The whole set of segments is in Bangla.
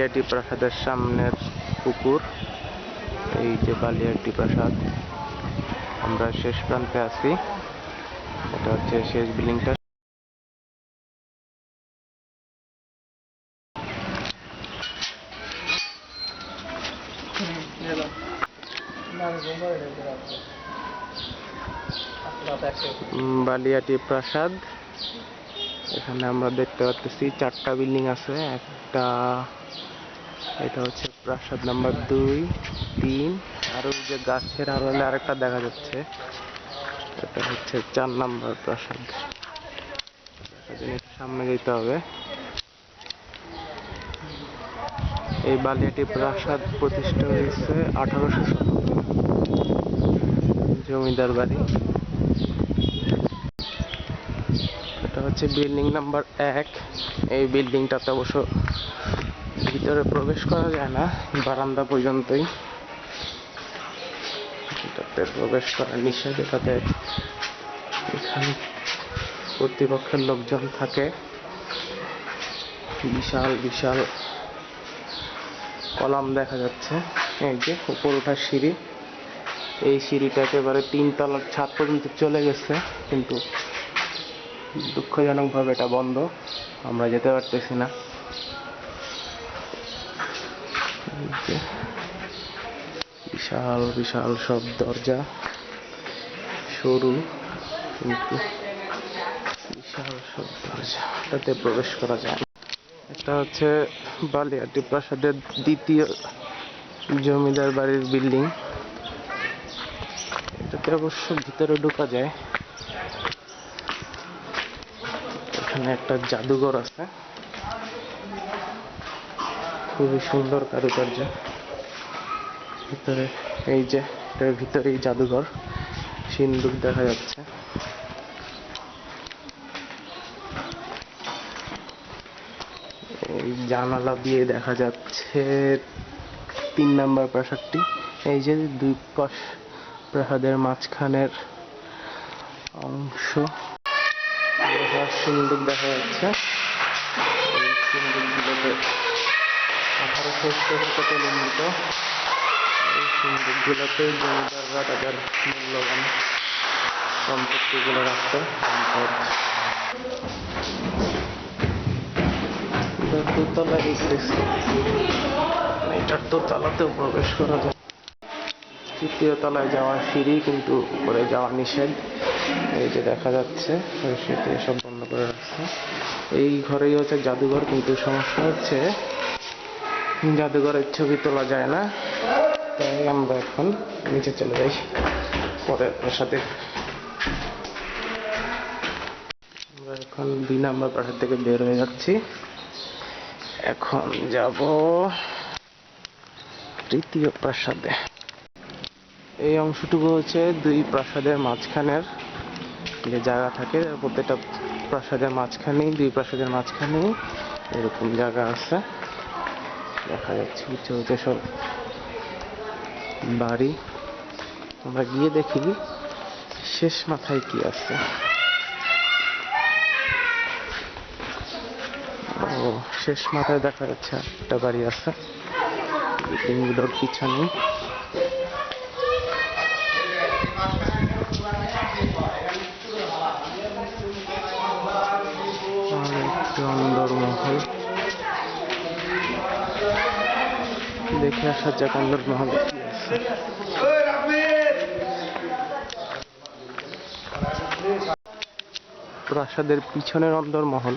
বালিয়াটি প্রাসাদের সামনের পুকুর। এই যে বালিয়াটি প্রাসাদ। আমরা শেষ প্রান্তে আছি। এটা হচ্ছে শেষ বিল্ডিংটা। বালিয়াটি প্রাসাদ। এখানে আমরা দেখতে পাচ্ছি চারটা বিল্ডিং আছে। একটা এটা হচ্ছে প্রাসাদ নাম্বার দুই, তিন। আর ওই যে গাছের আড়ালে আরেকটা দেখা যাচ্ছে। এটা হচ্ছে চার নাম্বার প্রাসাদ। সামনে যেতে হবে। এই বালিয়াটি প্রাসাদ প্রতিষ্ঠা হয়েছে আঠারোশো জমিদার বাড়ি। এটা হচ্ছে বিল্ডিং নাম্বার এক। এই বিল্ডিংটাতে অবশ্য ভিতরে প্রবেশ করা যায় না, বারান্দা পর্যন্তই। এটাতে প্রবেশ করা নিষেধ এটাতে এখানে কর্তৃপক্ষের লোকজন থাকে। বিশাল বিশাল কলাম দেখা যাচ্ছে। এই যে উপর ওঠার সিঁড়ি। এই সিঁড়িটা একেবারে তিনতলার ছাদ পর্যন্ত চলে গেছে, কিন্তু দুঃখজনকভাবে এটা বন্ধ। আমরা যেতে পারতেছি না এই যে বিশাল বিশাল সব দরজা সরু কিন্তু বিশাল সব দরজা প্রবেশ করা যায় এটা হচ্ছে বালিয়াটি প্রাসাদের দ্বিতীয় জমিদার বাড়ির বিল্ডিং। এটাতে অবশ্য ভিতরে ঢোকা যায়। এখানে একটা জাদুঘর আছে। খুবই সুন্দর কারুকার্য। ভিতরে এই যে, এটার ভিতরেই জাদুঘর, সিন্দুক দেখা যাচ্ছে। এই জানালা দিয়ে দেখা যাচ্ছে তিন নাম্বার প্রাসাদটি। এই যে দুই পাশ প্রাসাদের মাঝখানের অংশ। সিন্দুক দেখা যাচ্ছে। সিন্দুকগুলোতে আঠারোশো শতকে নির্মিত এই সিন্দুকগুলোতে জমিদাররা তাদের মূল্যবান সম্পত্তিগুলো রাখত, সম্পদ। এটার দোতলাতেও প্রবেশ করা যায়। তৃতীয় তলায় যাওয়ার সিঁড়ি কিন্তু উপরে যাওয়া নিষেধ। এই যে দেখা যাচ্ছে সিঁড়ি সব বন্ধ করে রাখছে। এই ঘরেই হচ্ছে জাদুঘর, কিন্তু সমস্যা হচ্ছে জাদুঘরের ছবি তোলা যায় না। তাই আমরা এখন নিচে চলে যাই। পরের প্রাসাদে আমরা এখন দুই নাম্বার প্রাসাদ থেকে বের হয়ে যাচ্ছি। এখন যাব তৃতীয় প্রাসাদে। এই অংশটুকু হচ্ছে দুই প্রাসাদের মাঝখানের যে জায়গা থাকে, প্রত্যেকটা প্রাসাদের মাঝখানেই, দুই প্রাসাদের মাঝখানেই এরকম জায়গা আছে। দেখা যাচ্ছে উঁচু উঁচু সব বাড়ি। আমরা গিয়ে দেখি শেষ মাথায় কি আছে। ও, শেষ মাথায় দেখা যাচ্ছে একটা বাড়ি আছে। বিল্ডিংগুলোর পিছনে। দেখে আসা যাক আল্লাহর মহাবে প্রাসাদের পিছনের অন্দরমহল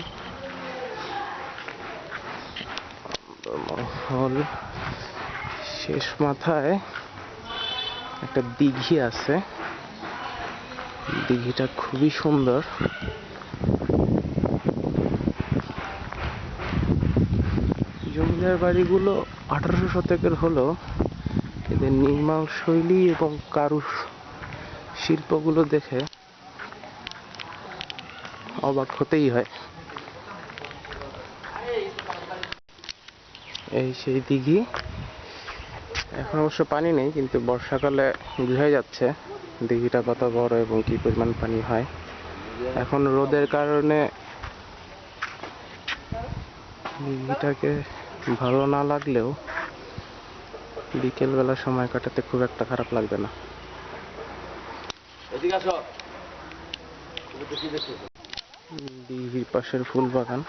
মহল শেষ মাথায় একটা দিঘি আছে। দিঘিটা খুবই সুন্দর। জমিদার বাড়িগুলো আঠারোশো শতকের হলো। এদের নির্মাণ শৈলী এবং কারু শিল্পগুলো দেখে অবাক হতেই হয়। এই সেই দিঘি। এখন অবশ্য পানি নেই, কিন্তু বর্ষাকালে বোঝাই যাচ্ছে। দিঘিটা কত বড় এবং কি পরিমাণ পানি হয়। এখন রোদের কারণে দিঘিটাকে ভালো না লাগলেও বিকেলবেলা সময় কাটাতে খুব একটা খারাপ লাগবে না। দিঘির পাশের ফুল বাগান।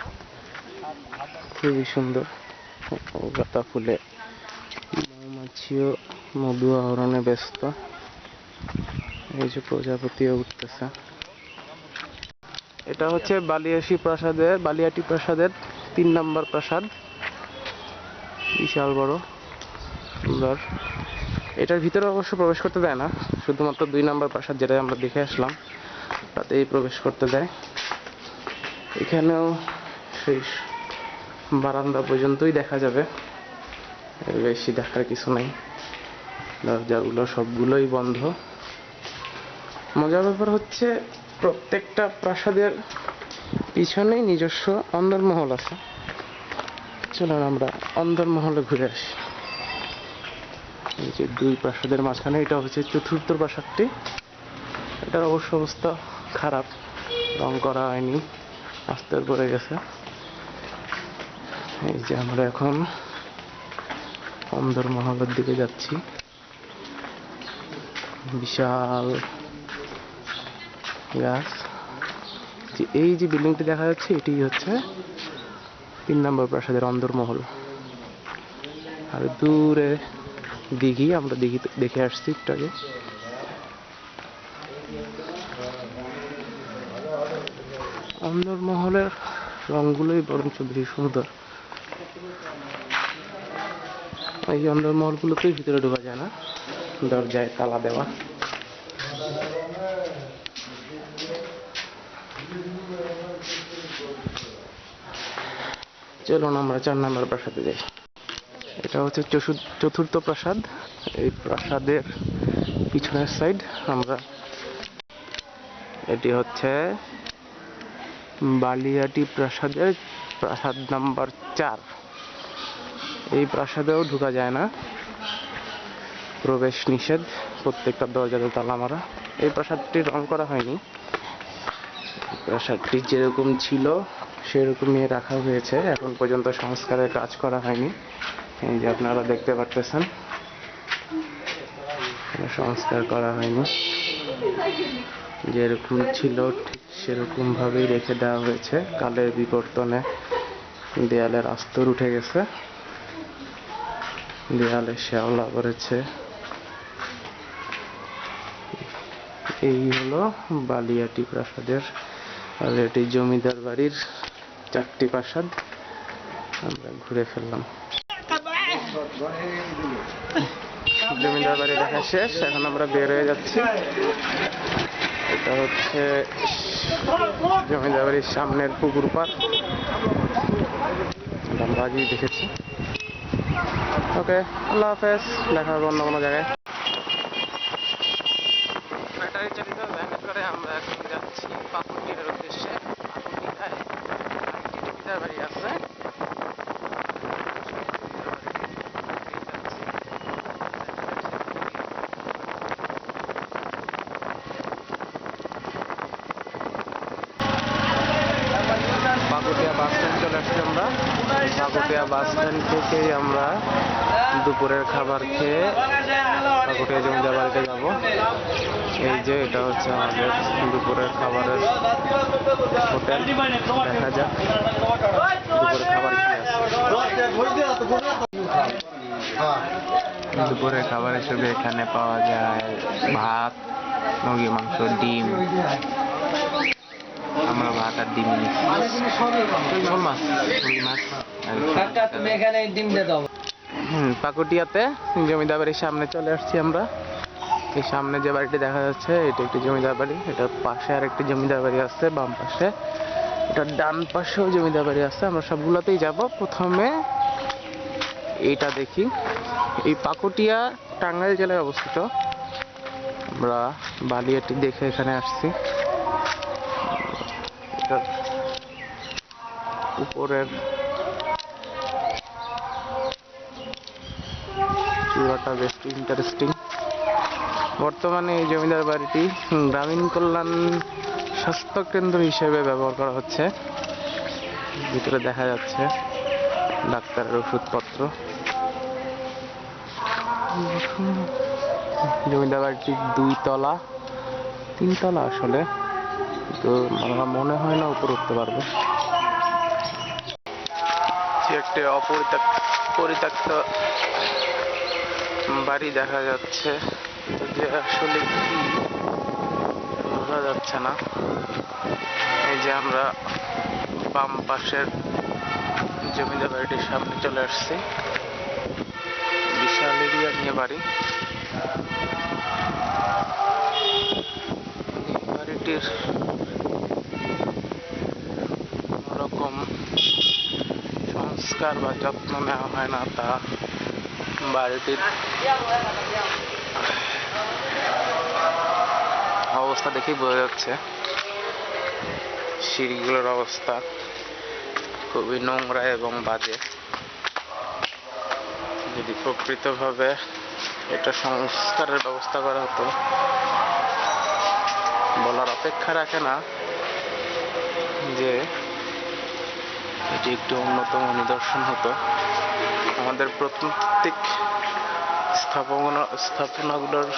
খুবই সুন্দর। গাঁদা ফুলে মৌমাছিও মধু আহরণে ব্যস্ত। এই যে প্রজাপতিও উঠতেছে। এটা হচ্ছে বালিয়াসি প্রাসাদের বালিয়াটি প্রাসাদের তিন নম্বর প্রাসাদ। বিশাল বড়। সুন্দর। এটার ভিতরে অবশ্য প্রবেশ করতে দেয় না। শুধুমাত্র দুই নম্বর প্রাসাদ যেটা আমরা দেখে আসলাম, তাতেই প্রবেশ করতে দেয়। এখানেও সেই বারান্দা পর্যন্তই দেখা যাবে। বেশি দেখার কিছু নাই। দরজাগুলো সবগুলোই বন্ধ। মজার ব্যাপার হচ্ছে, প্রত্যেকটা প্রাসাদের পিছনেই নিজস্ব অন্দরমহল আছে। চলুন আমরা অন্দরমহলে ঘুরে আসি। এই যে দুই প্রাসাদের মাঝখানে, এটা হচ্ছে চতুর্থ প্রাসাদটি। এটার অবশ্য অবস্থা খারাপ, রং করা হয়নি, আস্তে পড়ে গেছে। এই যে আমরা এখন অন্দরমহলের দিকে যাচ্ছি। বিশাল গাছ। এই যে বিল্ডিংটি দেখা যাচ্ছে এটি হচ্ছে তিন নম্বর প্রাসাদের অন্দরমহল। আর দূরে দিঘি, আমরা দিঘি দেখে আসছি একটু আগে। অন্দরমহলের রংগুলোই বরঞ্চ বেশি সুন্দর। এই অন্দরমহলগুলোতেই ভিতরে ঢোকা যায় না, দরজায় তালা দেওয়া। চলুন, আমরা চার নম্বর প্রাসাদে যাই। এটা হচ্ছে চতুর্থ প্রাসাদ। এই প্রাসাদের পিছনের সাইড আমরা এটি হচ্ছে বালিয়াটি প্রাসাদের প্রাসাদ নাম্বার চার। এই প্রাসাদেও ঢুকা যায় না। প্রবেশ নিষেধ, প্রত্যেকটা দরজাতে তালা মারা। এই প্রাসাদটি রং করা হয়নি। প্রাসাদটি যেরকম ছিল সেরকমই রাখা হয়েছে। এখন পর্যন্ত সংস্কারের কাজ করা হয়নি। এই যে আপনারা দেখতে পারতেছেন সংস্কার করা হয়নি। যেরকম ছিল, ঠিক সেরকম ভাবেই রেখে দেওয়া হয়েছে। কালের বিবর্তনে দেয়ালের আস্তর উঠে গেছে। দেয়ালে শ্যাওলা করেছে এই হলো বালিয়াটি প্রাসাদের, আর এটি জমিদার বাড়ির চারটি প্রাসাদ। আমরা ঘুরে ফেললাম। জমিদার বাড়ি দেখা শেষ, এখন আমরা বের হয়ে যাচ্ছি। এটা হচ্ছে জমিদার বাড়ির সামনের পুকুর এটা আমরা আগেই দেখেছি। ওকে, আল্লাহ হাফেজ, দেখা হবে অন্য কোনো জায়গায় ব্যাটারি চালিত ভ্যানে করে আমরা এখন যাচ্ছি পাকুটির উদ্দেশ্যে পাকুটিখায় আরেকটি জমিদার বাড়ি আছে পাকুটিয়া বাস স্ট্যান্ড চলে আসছি আমরা পাকুটিয়া বাস স্ট্যান্ড থেকেই আমরা দুপুরের খাবার খেয়ে পাকুটিয়া জমিদার বাড়িতে যাব। এই যে এটা হচ্ছে আমাদের দুপুরের খাবারের হোটেল। দেখা যাক দুপুরের খাবার দুপুরের খাবার হিসেবে এখানে পাওয়া যায়। ভাত মুরগি মাংস, ডিম। আমরা ভাত আর ডিম নিচ্ছি মাছ। মাছ। দাও। পাকুটিয়াতে জমিদার বাড়ির সামনে চলে আসছি আমরা। এই সামনে যে বাড়িটি দেখা যাচ্ছে, এটা একটি জমিদার বাড়ি এটার পাশে আর একটি জমিদার বাড়ি আছে, বাম পাশে। এটার ডান পাশেও জমিদার বাড়ি আছে। আমরা সবগুলোতেই যাব। প্রথমে এইটা দেখি। এই পাকুটিয়া টাঙ্গাইল জেলায় অবস্থিত। আমরা বালিয়াটি দেখে এখানে আসছি। উপরের চূড়াটা বেশ ইন্টারেস্টিং বর্তমানে এই জমিদার বাড়িটি গ্রামীণ কল্যাণ স্বাস্থ্য কেন্দ্র হিসেবে ব্যবহার করা হচ্ছে। ভিতরে দেখা যাচ্ছে ডাক্তারের ওষুধপত্র। জমিদার বাড়িটি দুই তলা, তিন তলা আসলে। তো আমার মনে হয় না উপরে উঠতে পারব। একটি অপরিত্যক্ত পরিত্যক্ত বাড়ি দেখা যাচ্ছে। কিন্তু যে আসলে কি, বোঝা যাচ্ছে না। এই যে আমরা বাম পাশের জমিদার বাড়িটির সামনে চলে আসছি। বিশাল এরিয়া নিয়ে বাড়ি। বাড়িটির রকম সংস্কার বা যত্ন নেওয়া হয় না তা বাড়িটির অবস্থা দেখেই বোঝা যাচ্ছে। সিঁড়িগুলোর অবস্থা খুবই নোংরা এবং বাজে। যদি প্রকৃতভাবে এটা সংস্কারের ব্যবস্থা করা হতো, বলার অপেক্ষা রাখে না যে এটি একটি অন্যতম নিদর্শন হতো। আমাদের প্রত্যেক স্থাপনা স্থাপনাগুলোর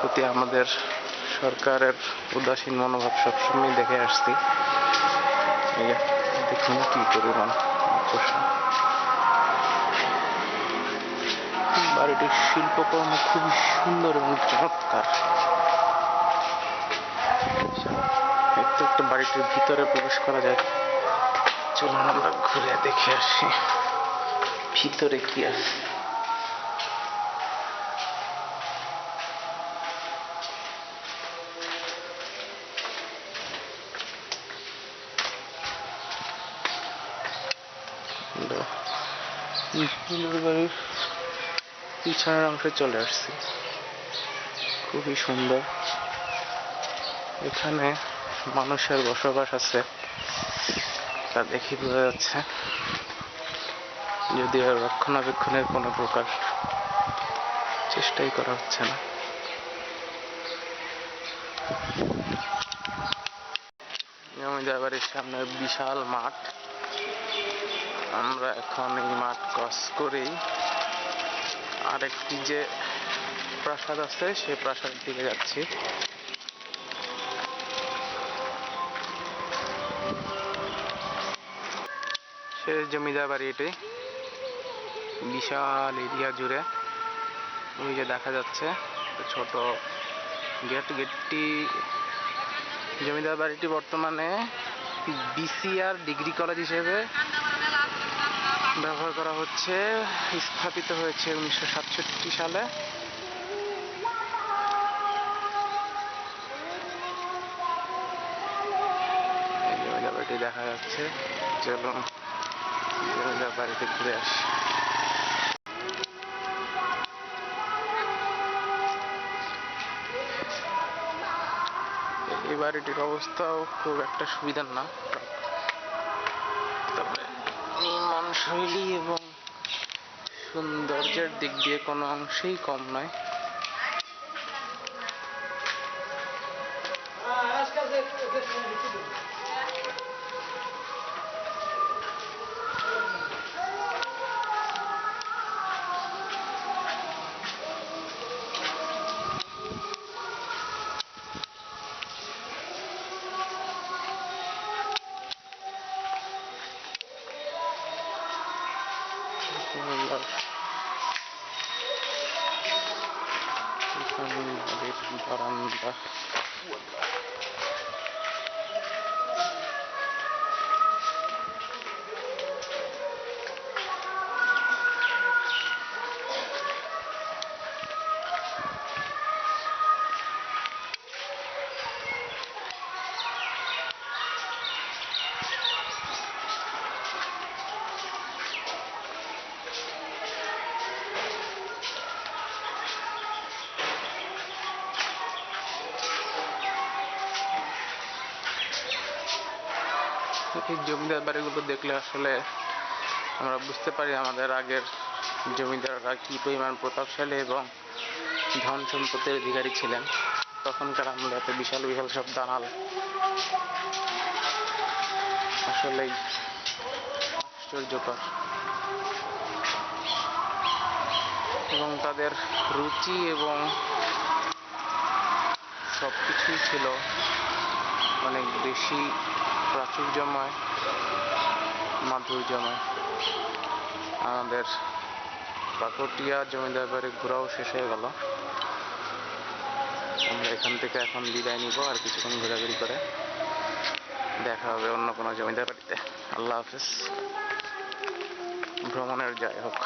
প্রতি আমাদের সরকারের উদাসীন মনোভাব সবসময় দেখে আসছি। দেখুন কি পরিমাণ। বাড়িটির শিল্পকর্ম খুবই সুন্দর এবং চমৎকার। একটু একটা বাড়িটির ভিতরে প্রবেশ করা যায় চলুন আমরা ঘুরে দেখে আসি। ভিতরে কি আছে? পিছনের অংশে চলে আসছি। খুবই সুন্দর। এখানে মানুষের বসবাস আছে। তা দেখি বোঝা যাচ্ছে। যদিও রক্ষণাবেক্ষণের কোনো প্রকার চেষ্টাই করা হচ্ছে না। জমিদার বাড়ির সামনে বিশাল মাঠ। আমরা এখন এই মাঠ ক্রস করেই আরেকটি যে প্রাসাদ আছে, সেই প্রাসাদের দিকে যাচ্ছি। সে জমিদার বাড়ি এটি, বিশাল এরিয়া জুড়ে। ওই যে দেখা যাচ্ছে ছোট গেট। গেটটি জমিদার বাড়িটি বর্তমানে বিসিআর ডিগ্রি কলেজ হিসেবে ব্যবহার করা হচ্ছে, স্থাপিত হয়েছে উনিশশো সাতষট্টি সালে। বাড়িটি দেখা যাচ্ছে বাড়িতে ঘুরে আসি। এই বাড়িটির অবস্থাও খুব একটা সুবিধার না। শৈলী এবং সৌন্দর্যের দিক দিয়ে কোনো অংশেই কম নয়। এই জমিদার বাড়িগুলো দেখলে আসলে আমরা বুঝতে পারি আমাদের আগের জমিদাররা কি পরিমাণ প্রতাপশালী এবং ধন সম্পত্তির অধিকারী ছিলেন। তখনকার আমলে এত বিশাল বিশাল সব দালাল। আসলেই আশ্চর্যকর। এবং তাদের রুচি এবং সব কিছুই ছিল অনেক বেশি প্রাচুর্যময় মাধুর্যময়। আমাদের কাকটিয়া জমিদার বাড়ি ঘোরাও শেষ হয়ে গেল। আমরা এখান থেকে এখন বিদায় নিব আর কিছুক্ষণ ঘোরাঘুরি করে দেখা হবে অন্য কোনো জমিদার বাড়িতে। আল্লাহ হাফিজ। ভ্রমণের যাই হোক।